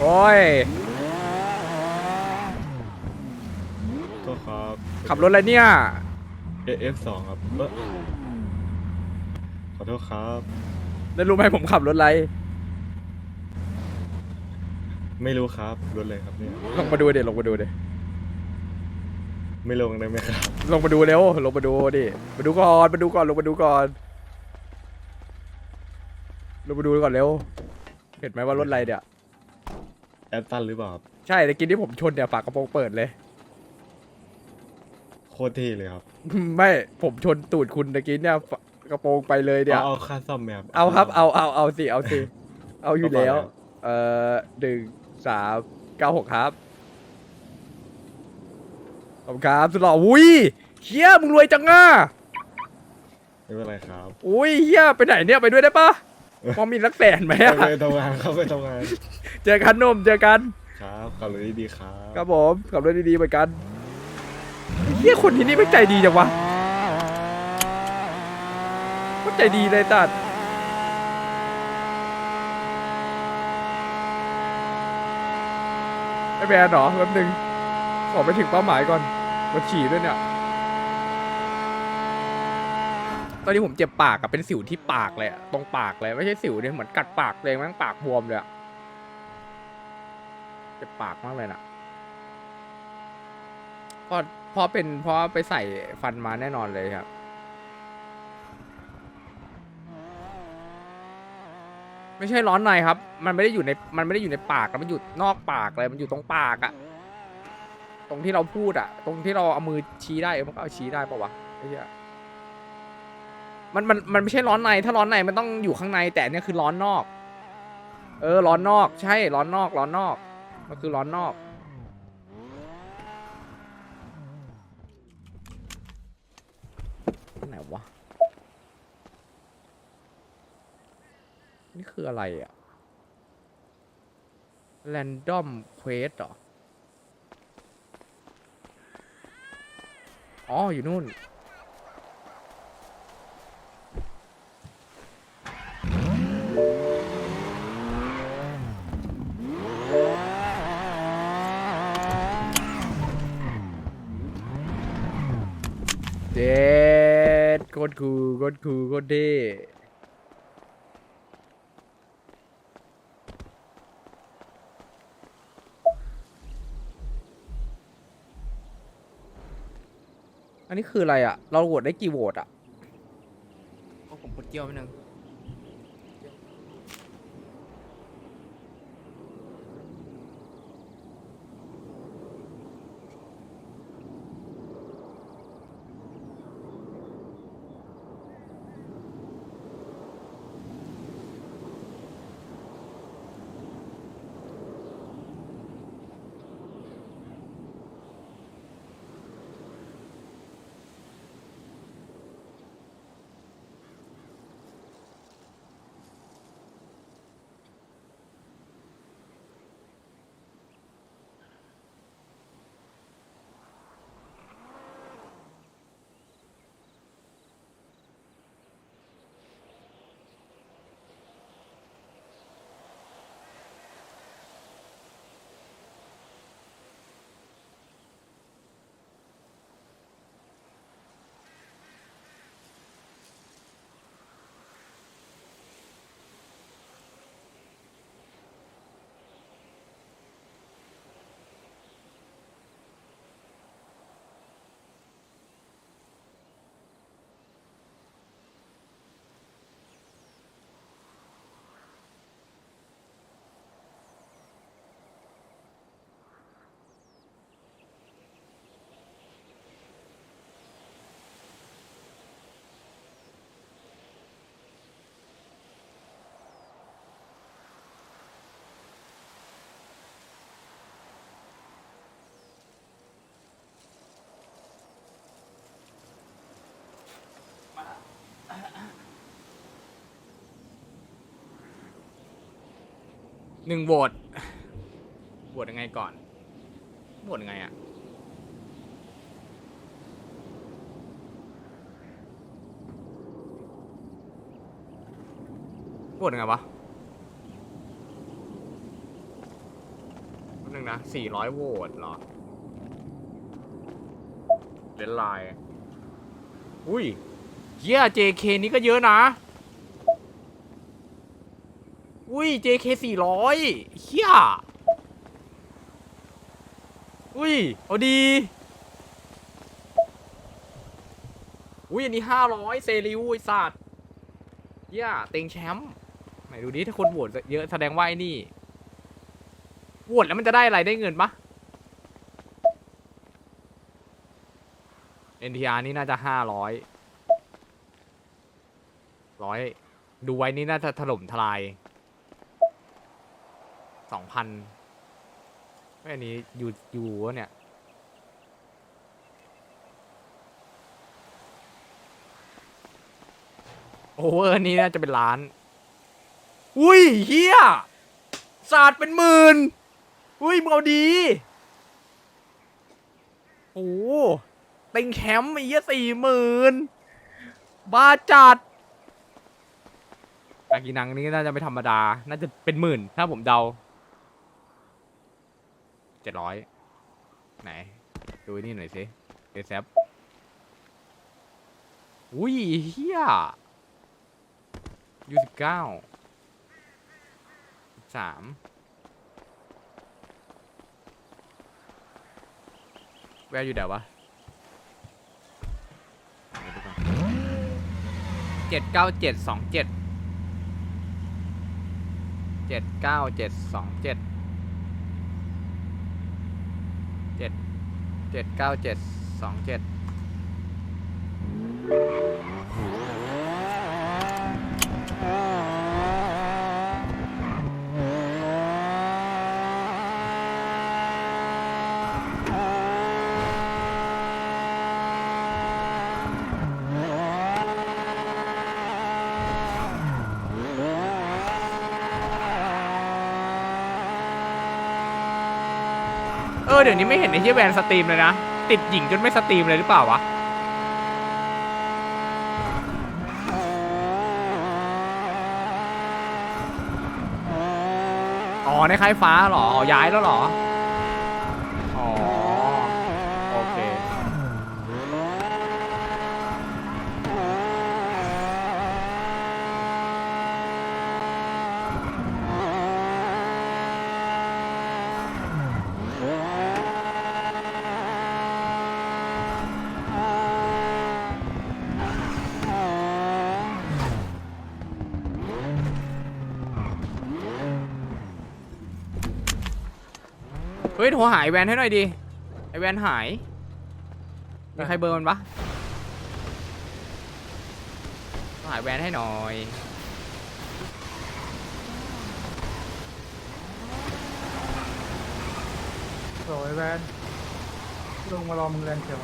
โอ้ย ก็ครับขับรถอะไรเนี่ย AF สองครับเอ้อขอโทษครับ แล้วรู้ไหมผมขับรถอะไรไม่รู้ครับรถเลยครับเนี่ยลงมาดูเดี๋ยวลงมาดูเดี๋ยวไม่ลงได้ไหมครับลงมาดูเร็วลงมาดูดิมาดูก่อนมาดูก่อนลงมาดูก่อนลงมาดูก่อนเร็วเห็นไหมว่ารถอะไรเนี่ย แอดตันหรือเปล่าครับใช่แต่กินที่ผมชนเนี่ยฝากระโปรงเปิดเลย โคตรเท่เลยครับไม่ผมชนตูดคุณตะกี้เนี่ยฝากระโปรงไปเลยเนี่ยเอาเอาค่าซ่อมไหมครับเอาครับ เอาเอาเอาสิ เอาสิ เอาอยู่แล้วเอาไปเอ่อหนึ่งสามเก้าหกครับขอบคุณครับสุดหล่ออุ้ยเฮียมึงรวยจังอะไม่เป็นไรครับ อุ้ยเฮียไปไหนเนี่ยไปด้วยได้ปะ พอมีสักแสนไหมไปอะไปทำงานครับไปทำงาน เจอกันหนมเจอกัน ครับขับรถดีๆครับ ครับผมขับรถดีๆเหมือนกันเฮียคนที่นี่ไม่ใจดีจังวะโคตรใจดีเลยตัดไอแบรนด์เหรอแป๊บนึงขอไปถึงเป้าหมายก่อนมาฉี่ด้วยเนี่ย ต อนนี้ผมเจ็บปากอะเป็นสิวที่ปากเลยอะตรงปากเลยไม่ใช่สิวเนี่ยเหมือนกัดปากเลยมั้งปากบวมเลยอะเจ็บปากมากเลยนะเพราะเพราะเป็นเพราะไปใส่ฟันมาแน่นอนเลยครับไม่ใช่ร้อนในครับ มันไม่ได้อยู่ใน มันไม่ได้อยู่ในปากมันอยู่นอกปากเลย มันอยู่ตรงปากอะตรงที่เราพูดอะตรงที่เราเอามือชี้ได้เออมันก็เอาชี้ได้ปะวะไอ้เหี้ย มันมันมันไม่ใช่ร้อนใน ถ้าร้อนในมันต้องอยู่ข้างใน แต่อันเนี่ยคือร้อนนอก เออ ร้อนนอก ใช่ ร้อนนอก ร้อนนอก มันคือร้อนนอก ไหนวะ นี่คืออะไรอะ Random Quest เหรอ อ๋อ อยู่นู่น คตรคูลโคตรคูลโคตรเท่อันนี้คืออะไรอะ เราโหวตได้กี่โหวตอะ ก็ผมกดเกี่ยวไปหนึ่ง หนึ่งโหวตโหวตยังไงก่อนโหวตยังไงอะโหวตยังไงวะนึงนะ400โหวตเหรอเลนไลน์อุ้ยเฮีย JK นี่ก็เยอะนะ อุ้ย JK 400เฮียอุ้ย เอาดี อุ้ย อันนี้ 500 เซริวไอ้สัตว์เฮียเต็งแชมป์ไหนดูดิถ้าคนโหวตเยอะแสดงว่าไอ้นี่โหวตแล้วมันจะได้อะไรได้เงินปะ NTR นี่น่าจะห้าร้อยร้อยดูไว้นี่น่าจะถล่มทลาย สองพันไม่อันนี้อยู่อยู่วะเนี่ย โอเวอร์นี่น่าจะเป็นล้าน อุ้ยเฮียศาสตร์เป็นหมื่น อุ้ยมึงเอาดีโอ้โหเต็งแคมป์อียสี่หมื่นบ้าจัดกากินังนี่น่าจะไม่ธรรมดา น่าจะเป็นหมื่น ถ้าผมเดา เจ็ดร้อยไหน ดูนี่หน่อยสิเอซฟอุ้ยเฮียยูสิบเก้าสามแววอยู่ไหนวะเจ็ดเก้าเจ็ดสองเจ็ดเจ็ดเก้าเจ็ดสองเจ็ด เจ็ดเจ็ดเก้าเจ็ดสองเจ็ดเออเดี๋ยวนี้ไม่เห็นไอ้เชี่ยแวนสตรีมเลยนะ ติดหญิงจนไม่สตรีมเลยหรือเปล่าวะอ๋อในค่ายฟ้าเหรออ๋อย้ายแล้วเหรออ โอเค เฮ้ยโทรหายแวนให้หน่อยดิไอแวนหายมีใครเบอร์มันปะหายแวนให้หน่อยโอ้ยแวนลงมารอมึงแรงเขียว